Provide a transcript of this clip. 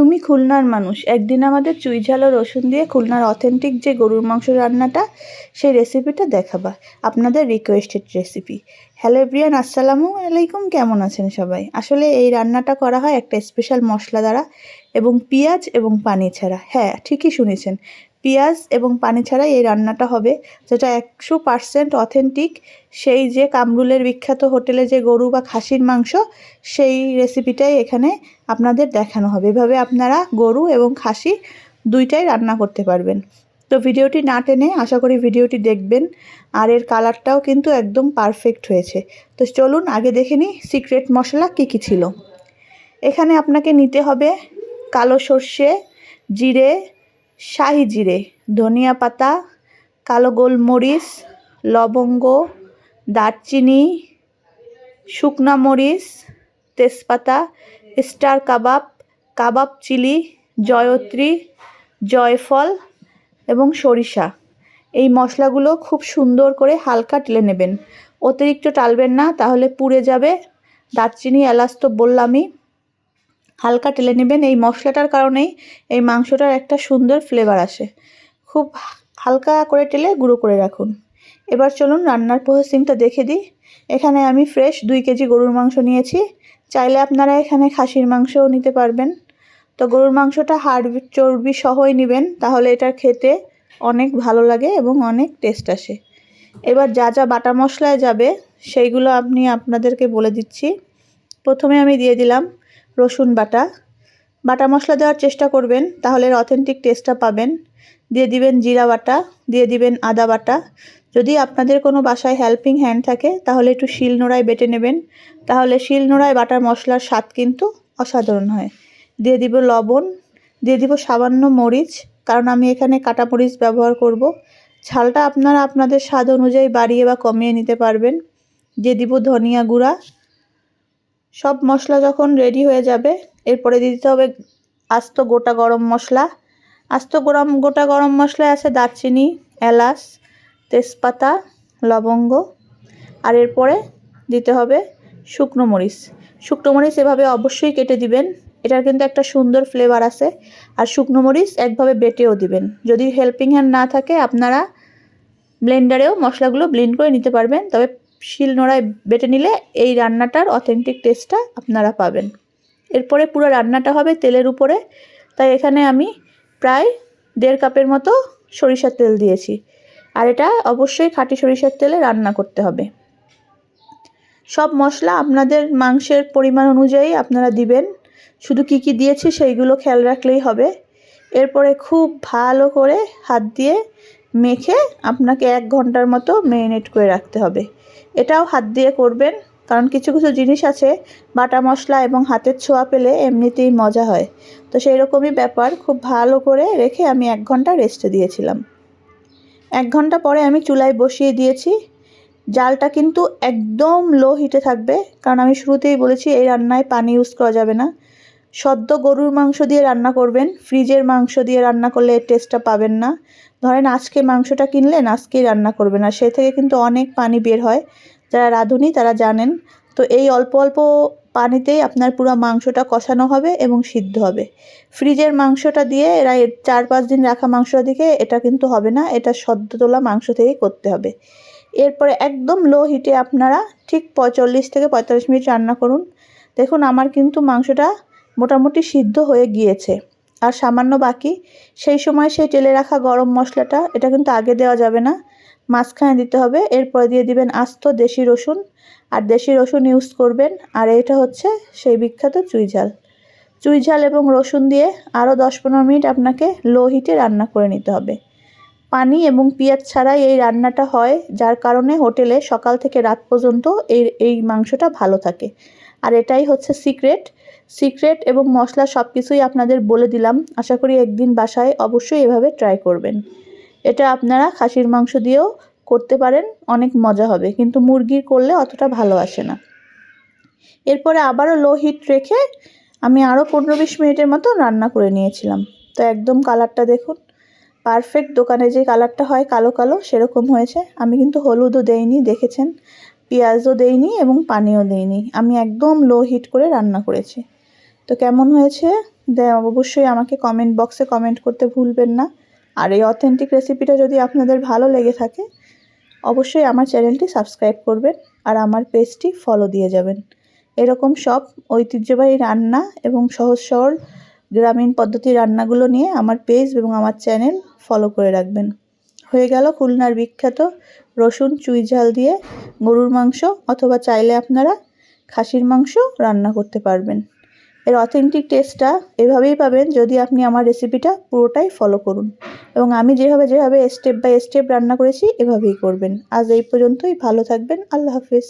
তুমি খুলনার মানুষ। একদিন আমাদের চুই ঝাল ও রসুন দিয়ে খুলনার অথেন্টিক যে গরুর মাংস রান্নাটা, সেই রেসিপিটা দেখাবা। আপনাদের রিকোয়েস্টেড রেসিপি হ্যালো এভরিয়ান আসসালামু আলাইকুম। কেমন আছেন সবাই? আসলে এই রান্নাটা করা হয় একটা স্পেশাল মশলা দ্বারা এবং পেঁয়াজ এবং পানি ছাড়া। হ্যাঁ ঠিকই শুনেছেন। পেঁয়াজ এবং পানি ছাড়াই এই রান্নাটা হবে। যেটা একশো পারসেন্ট অথেন্টিক সেই যে কামরুলের বিখ্যাত হোটেলে যে গরু বা খাসির মাংস, সেই রেসিপিটাই এখানে আপনাদের দেখানো হবে। এভাবে আপনারা গরু এবং খাসি দুইটাই রান্না করতে পারবেন। তো ভিডিওটি না টেনে আশা করি ভিডিওটি দেখবেন, আর এর কালারটাও কিন্তু একদম পারফেক্ট হয়েছে। তো চলুন আগে দেখে নিই সিক্রেট মশলা কী কী ছিল। এখানে আপনাকে নিতে হবে কালো সর্ষে, জিরে শাহি জিরে ধনিয়া পাতা, কালো গোলমরিচ, লবঙ্গ, দারচিনি, শুকনা মরিচ, তেজপাতা, স্টার কাবাব কাবাব চিলি, জয়ত্রী, জয়ফল এবং সরিষা। এই মশলাগুলো খুব সুন্দর করে হালকা টেলে নেবেন। অতিরিক্ত টালবেন না, তাহলে পুড়ে যাবে। দারচিনি, এলাচ তো বললামই। হালকা টেলে নেবেন। এই মশলাটার কারণেই এই মাংসটার একটা সুন্দর ফ্লেভার আসে। খুব হালকা করে টেলে গুঁড়ো করে রাখুন। এবার চলুন রান্নার প্রসেসিংটা দেখে দিই। এখানে আমি ফ্রেশ দুই কেজি গরুর মাংস নিয়েছি। চাইলে আপনারা এখানে খাসির মাংসও নিতে পারবেন। তো গরুর মাংসটা হাড় চর্বি সহই নেবেন, তাহলে এটা খেতে অনেক ভালো লাগে এবং অনেক টেস্ট আসে। এবার যা যা বাটা মশলায় যাবে, সেইগুলো আপনি আপনাদেরকে বলে দিচ্ছি। প্রথমে আমি দিয়ে দিলাম রসুন বাটা। বাটা মশলা দেওয়ার চেষ্টা করবেন, তাহলে অথেন্টিক টেস্টটা পাবেন। দিয়ে দিবেন জিরা বাটা, দিয়ে দিবেন আদা বাটা। যদি আপনাদের কোনো বাসায় হেল্পিং হ্যান্ড থাকে, তাহলে একটু শিল নোড়ায় বেটে নেবেন। তাহলে শিল নোড়ায় বাটার মশলার স্বাদ কিন্তু অসাধারণ হয়। দিয়ে দিব লবণ, দিয়ে দিব সামান্য মরিচ, কারণ আমি এখানে কাটা মরিচ ব্যবহার করব। ঝালটা আপনারা আপনাদের স্বাদ অনুযায়ী বাড়িয়ে বা কমিয়ে নিতে পারবেন। দিয়ে দিব ধনিয়া গুঁড়া সব মশলা যখন রেডি হয়ে যাবে, এরপরে দিতে হবে আস্ত গোটা গরম মশলা। আস্ত গরম, গোটা গরম মশলায় আছে দারচিনি, এলাচ, তেজপাতা, লবঙ্গ। আর এরপরে দিতে হবে শুকনো মরিচ। শুকনো মরিচ এভাবে অবশ্যই কেটে দিবেন, এটার কিন্তু একটা সুন্দর ফ্লেভার আছে। আর শুকনো মরিচ একভাবে বেটেও দিবেন। যদি হেল্পিং হ্যান্ড না থাকে, আপনারা ব্লেন্ডারেও মশলাগুলো ব্লেন্ড করে নিতে পারবেন। তবে শিল নোড়ায় বেটে নিলে এই রান্নাটার অথেন্টিক টেস্টটা আপনারা পাবেন। এরপরে পুরো রান্নাটা হবে তেলের উপরে। তাই এখানে আমি প্রায় দেড় কাপের মতো সরিষার তেল দিয়েছি। আর এটা অবশ্যই খাঁটি সরিষার তেলে রান্না করতে হবে। সব মশলা আপনাদের মাংসের পরিমাণ অনুযায়ী আপনারা দিবেন। শুধু কি কি দিয়েছি সেইগুলো খেয়াল রাখলেই হবে। এরপরে খুব ভালো করে হাত দিয়ে মেখে আপনাকে এক ঘণ্টার মতো মেরিনেট করে রাখতে হবে। এটাও হাত দিয়ে করবেন, কারণ কিছু কিছু জিনিস আছে, বাটা মশলা এবং হাতের ছোঁয়া পেলে এমনিতেই মজা হয়। তো সেই রকমই ব্যাপার, খুব ভালো করে রেখে আমি এক ঘণ্টা রেস্টে দিয়েছিলাম। এক ঘণ্টা পরে আমি চুলায় বসিয়ে দিয়েছি। জালটা কিন্তু একদম লো হিটে থাকবে, কারণ আমি শুরুতেই বলেছি এই রান্নায় পানি ইউজ করা যাবে না। সদ্য গরুর মাংস দিয়ে রান্না করবেন, ফ্রিজের মাংস দিয়ে রান্না করলে এর টেস্টটা পাবেন না। ধরেন আজকে মাংসটা কিনলেন, আজকেই রান্না করবেন। আর সে থেকে কিন্তু অনেক পানি বের হয়। যারা রাঁধুনি, তারা জানেন। তো এই অল্প অল্প পানিতেই আপনার পুরো মাংসটা কষানো হবে এবং সিদ্ধ হবে। ফ্রিজের মাংসটা দিয়ে এরা চার পাঁচ দিন রাখা মাংসটা দিকে এটা কিন্তু হবে না, এটা সদ্য তোলা মাংস থেকেই করতে হবে। এরপরে একদম লো হিটে আপনারা ঠিক পঁয়তাল্লিশ থেকে পঁয়তাল্লিশ মিনিট রান্না করুন। দেখুন, আমার কিন্তু মাংসটা মোটামুটি সিদ্ধ হয়ে গিয়েছে। আর সামান্য বাকি, সেই সময় সেই তেলে রাখা গরম মশলাটা, এটা কিন্তু আগে দেওয়া যাবে না। মাঝখানে দিতে হবে, এরপরে দিয়ে দিবেন আস্ত দেশি রসুন। আর দেশি রসুন ইউজ করবেন, আর এটা হচ্ছে সেই বিখ্যাত চুই ঝাল। চুই ঝাল এবং রসুন দিয়ে আরও দশ পনেরো মিনিট আপনাকে লো হিটে রান্না করে নিতে হবে। পানি এবং পেঁয়াজ ছাড়াই এই রান্নাটা হয়, যার কারণে হোটেলে সকাল থেকে রাত পর্যন্ত এই এই মাংসটা ভালো থাকে। আর এটাই হচ্ছে সিক্রেট। সিক্রেট এবং মশলা সব কিছুই আপনাদের বলে দিলাম। আশা করি একদিন বাসায় অবশ্যই এভাবে ট্রাই করবেন। এটা আপনারা খাসির মাংস দিয়েও করতে পারেন, অনেক মজা হবে। কিন্তু মুরগির করলে অতটা ভালো আসে না। এরপরে আবারও লো হিট রেখে আমি আরও পনেরো বিশ মিনিটের মতো রান্না করে নিয়েছিলাম। তো একদম কালারটা দেখুন। পারফেক্ট দোকানে যে কালারটা হয় কালো কালো, সেরকম হয়েছে। আমি কিন্তু হলুদও দেইনি, দেখেছেন? পেঁয়াজও দেইনি এবং পানিও দেইনি। আমি একদম লো হিট করে রান্না করেছি। তো কেমন হয়েছে? অবশ্যই আমাকে কমেন্ট বক্সে কমেন্ট করতে ভুলবেন না। আর এই অথেন্টিক রেসিপিটা যদি আপনাদের ভালো লেগে থাকে, অবশ্যই আমার চ্যানেলটি সাবস্ক্রাইব করবেন আর আমার পেজটি ফলো দিয়ে যাবেন। এরকম সব ঐতিহ্যবাহী রান্না এবং সহজ সরল গ্রামীণ পদ্ধতির রান্নাগুলো নিয়ে আমার পেজ এবং আমার চ্যানেল ফলো করে রাখবেন। হয়ে গেল খুলনার বিখ্যাত রসুন চুই ঝাল দিয়ে গরুর মাংস অথবা চাইলে আপনারা খাসির মাংস রান্না করতে পারবেন। এর অথেন্টিক টেস্টটা এভাবেই পাবেন যদি আপনি আমার রেসিপিটা পুরোটাই ফলো করুন এবং আমি যেভাবে যেভাবে স্টেপ বাই স্টেপ রান্না করেছি এভাবেই করবেন। আজ এই পর্যন্তই, ভালো থাকবেন, আল্লাহ হাফেজ।